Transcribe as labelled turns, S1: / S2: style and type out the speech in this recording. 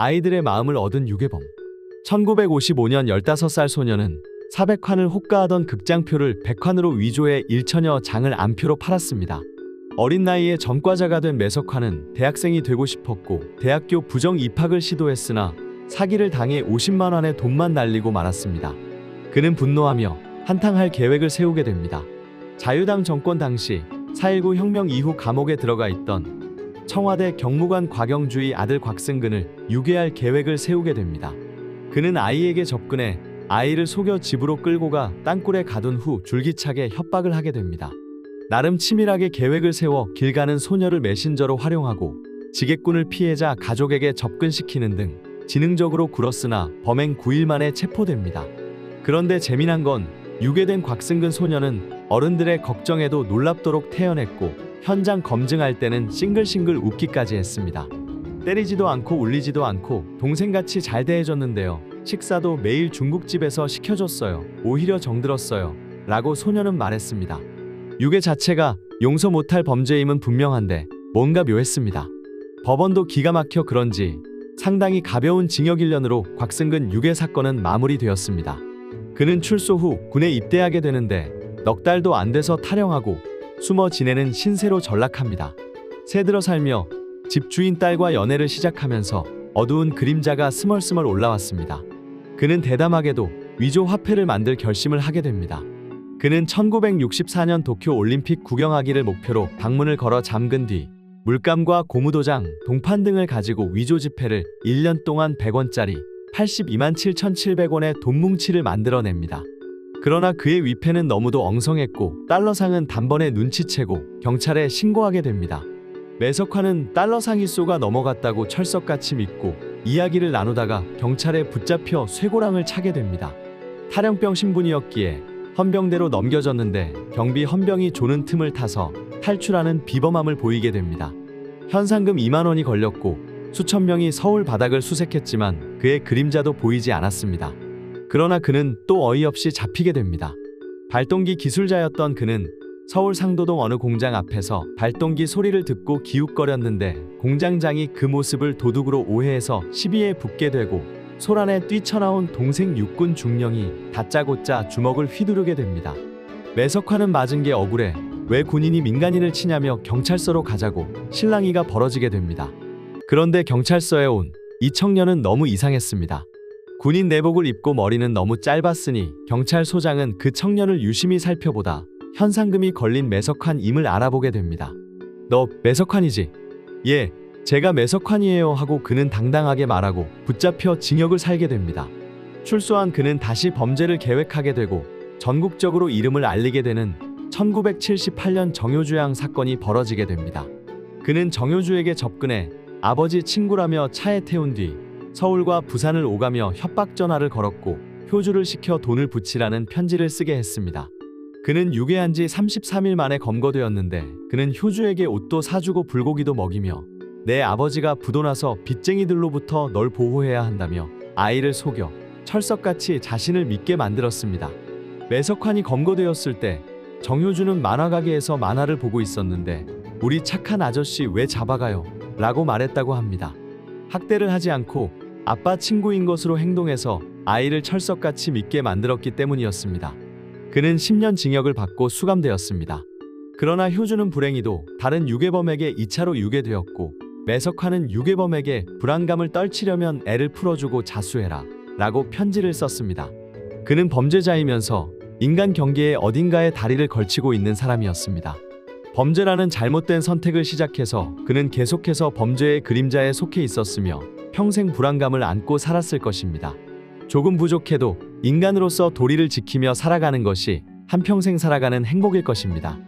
S1: 아이들의 마음을 얻은 유괴범. 1955년 15살 소녀는 400환을 호가하던 극장표를 100환으로 위조해 1천여 장을 안표로 팔았습니다. 어린 나이에 전과자가 된 매석환은 대학생이 되고 싶었고 대학교 부정 입학을 시도했으나 사기를 당해 50만 원의 돈만 날리고 말았습니다. 그는 분노하며 한탕할 계획을 세우게 됩니다. 자유당 정권 당시 4.19 혁명 이후 감옥에 들어가 있던 청와대 경무관 곽영주의 아들 곽승근을 유괴할 계획을 세우게 됩니다. 그는 아이에게 접근해 아이를 속여 집으로 끌고 가 땅굴에 가둔 후 줄기차게 협박을 하게 됩니다. 나름 치밀하게 계획을 세워 길 가는 소녀를 메신저로 활용하고 지객군을 피해자 가족에게 접근시키는 등 지능적으로 굴었으나 범행 9일 만에 체포됩니다. 그런데 재미난 건 유괴된 곽승근 소녀는 어른들의 걱정에도 놀랍도록 태어냈고 현장 검증할 때는 싱글싱글 웃기까지 했습니다. 때리지도 않고 울리지도 않고 동생같이 잘 대해줬는데요. 식사도 매일 중국집에서 시켜줬어요. 오히려 정들었어요. 라고 소녀는 말했습니다. 유괴 자체가 용서 못할 범죄임은 분명한데 뭔가 묘했습니다. 법원도 기가 막혀 그런지 상당히 가벼운 징역 1년으로 곽승근 유괴 사건은 마무리되었습니다. 그는 출소 후 군에 입대하게 되는데 넉 달도 안 돼서 탈영하고 숨어 지내는 신세로 전락합니다. 새들어 살며 집주인 딸과 연애를 시작하면서 어두운 그림자가 스멀스멀 올라왔습니다. 그는 대담하게도 위조 화폐를 만들 결심을 하게 됩니다. 그는 1964년 도쿄 올림픽 구경하기를 목표로 방문을 걸어 잠근 뒤 물감과 고무도장, 동판 등을 가지고 위조 지폐를 1년 동안 100원짜리 82만 7,700원의 돈뭉치를 만들어냅니다. 그러나 그의 위패는 너무도 엉성했고 달러상은 단번에 눈치채고 경찰에 신고하게 됩니다. 매석환은 달러상이 쏘가 넘어갔다고 철석같이 믿고 이야기를 나누다가 경찰에 붙잡혀 쇠고랑을 차게 됩니다. 탈영병 신분이었기에 헌병대로 넘겨졌는데 경비 헌병이 조는 틈을 타서 탈출하는 비범함을 보이게 됩니다. 현상금 2만 원이 걸렸고 수천 명이 서울 바닥을 수색했지만 그의 그림자도 보이지 않았습니다. 그러나 그는 또 어이없이 잡히게 됩니다. 발동기 기술자였던 그는 서울 상도동 어느 공장 앞에서 발동기 소리를 듣고 기웃거렸는데 공장장이 그 모습을 도둑으로 오해해서 시비에 붙게 되고 소란에 뛰쳐나온 동생 육군 중령이 다짜고짜 주먹을 휘두르게 됩니다. 매석화는 맞은 게 억울해 왜 군인이 민간인을 치냐며 경찰서로 가자고 실랑이가 벌어지게 됩니다. 그런데 경찰서에 온 이 청년은 너무 이상했습니다. 군인 내복을 입고 머리는 너무 짧았으니 경찰소장은 그 청년을 유심히 살펴보다 현상금이 걸린 매석환 임을 알아보게 됩니다. 너 매석환이지? 예, 제가 매석환이에요 하고 그는 당당하게 말하고 붙잡혀 징역을 살게 됩니다. 출소한 그는 다시 범죄를 계획하게 되고 전국적으로 이름을 알리게 되는 1978년 정효주양 사건이 벌어지게 됩니다. 그는 정효주에게 접근해 아버지 친구라며 차에 태운 뒤 서울과 부산을 오가며 협박 전화를 걸었고 효주를 시켜 돈을 붙이라는 편지를 쓰게 했습니다. 그는 유괴한 지 33일 만에 검거되었는데 그는 효주에게 옷도 사주고 불고기도 먹이며 내 아버지가 부도나서 빚쟁이들로부터 널 보호해야 한다며 아이를 속여 철석같이 자신을 믿게 만들었습니다. 매석환이 검거되었을 때 정효주는 만화 가게에서 만화를 보고 있었는데 우리 착한 아저씨 왜 잡아가요? 라고 말했다고 합니다. 학대를 하지 않고 아빠 친구인 것으로 행동해서 아이를 철석같이 믿게 만들었기 때문이었습니다. 그는 10년 징역을 받고 수감되었습니다. 그러나 효주는 불행히도 다른 유괴범에게 2차로 유괴되었고 매석환은 유괴범에게 불안감을 떨치려면 애를 풀어주고 자수해라 라고 편지를 썼습니다. 그는 범죄자이면서 인간 경계의 어딘가에 다리를 걸치고 있는 사람이었습니다. 범죄라는 잘못된 선택을 시작해서 그는 계속해서 범죄의 그림자에 속해 있었으며 평생 불안감을 안고 살았을 것입니다. 조금 부족해도 인간으로서 도리를 지키며 살아가는 것이 한평생 살아가는 행복일 것입니다.